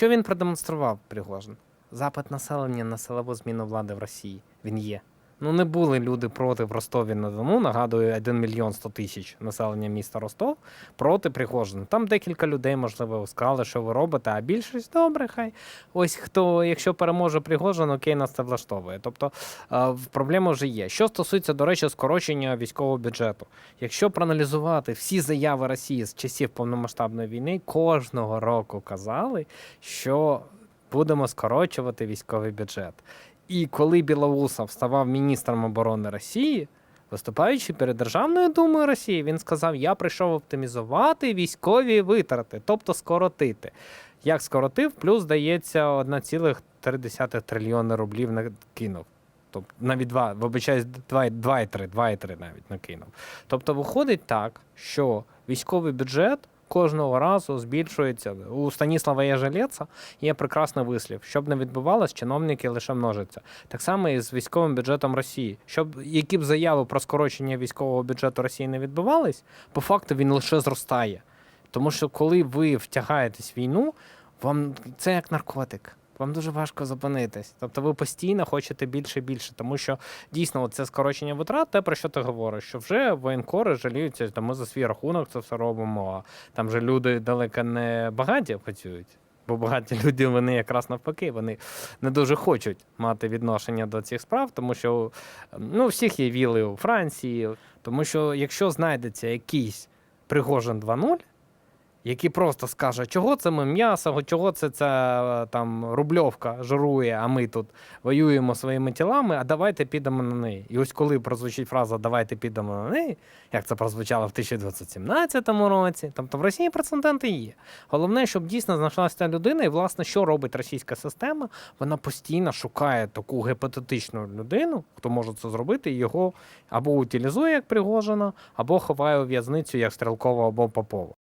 Що він продемонстрував, Пригожин? Запит населення на силову зміну влади в Росії. Він є. Ну не були люди проти в Ростові на Дону. Нагадую, 1 мільйон 100 тисяч населення міста Ростов проти Пригожина. Там декілька людей, можливо, сказали, що ви робите, а більшість добре, хай. Ось хто, якщо переможе Пригожин, окей, нас це влаштовує. Тобто е, проблема вже є. Що стосується, до речі, скорочення військового бюджету. Якщо проаналізувати всі заяви Росії з часів повномасштабної війни, кожного року казали, що будемо скорочувати військовий бюджет. І коли Білоусов ставав міністром оборони Росії, виступаючи перед Державною думою Росії, він сказав: Я прийшов оптимізувати військові витрати, тобто скоротити. Як скоротив, плюс дається 1,3 трильйони рублів накинув. Тобто навіть 2, вибачаюсь, 2,3, 2,3 навіть накинув. Тобто виходить так, що військовий бюджет кожного разу збільшується. У Станіслава Єжелєца є прекрасний вислів. Щоб не відбувалось, чиновники лише множаться. Так само і з військовим бюджетом Росії. Щоб які б заяви про скорочення військового бюджету Росії не відбувались, по факту він лише зростає. Тому що коли ви втягаєтесь в війну, вам це як наркотик. Вам дуже важко зупинитись. Тобто ви постійно хочете більше і більше, тому що дійсно це скорочення витрат, те про що ти говориш, що вже воєнкори жаліються, що ми за свій рахунок це все робимо. А там же люди далеко не багаті працюють. Бо багаті люди вони якраз навпаки, вони не дуже хочуть мати відношення до цих справ, тому що ну, всіх є віли у Франції. Тому що якщо знайдеться якийсь Пригожин 2.0, який просто скаже, чого це ми м'ясо, чого це ця там рубльовка жирує, а ми тут воюємо своїми тілами, а давайте підемо на неї. І ось коли прозвучить фраза Давайте підемо на неї, як це прозвучало в 1917 році, тобто в Росії прецеденти є. Головне, щоб дійсно знайшлася та людина, і власне, що робить російська система, вона постійно шукає таку гіпотетичну людину, хто може це зробити, його або утилізує як Пригожина, або ховає у в'язницю як Стрелкова або Попова.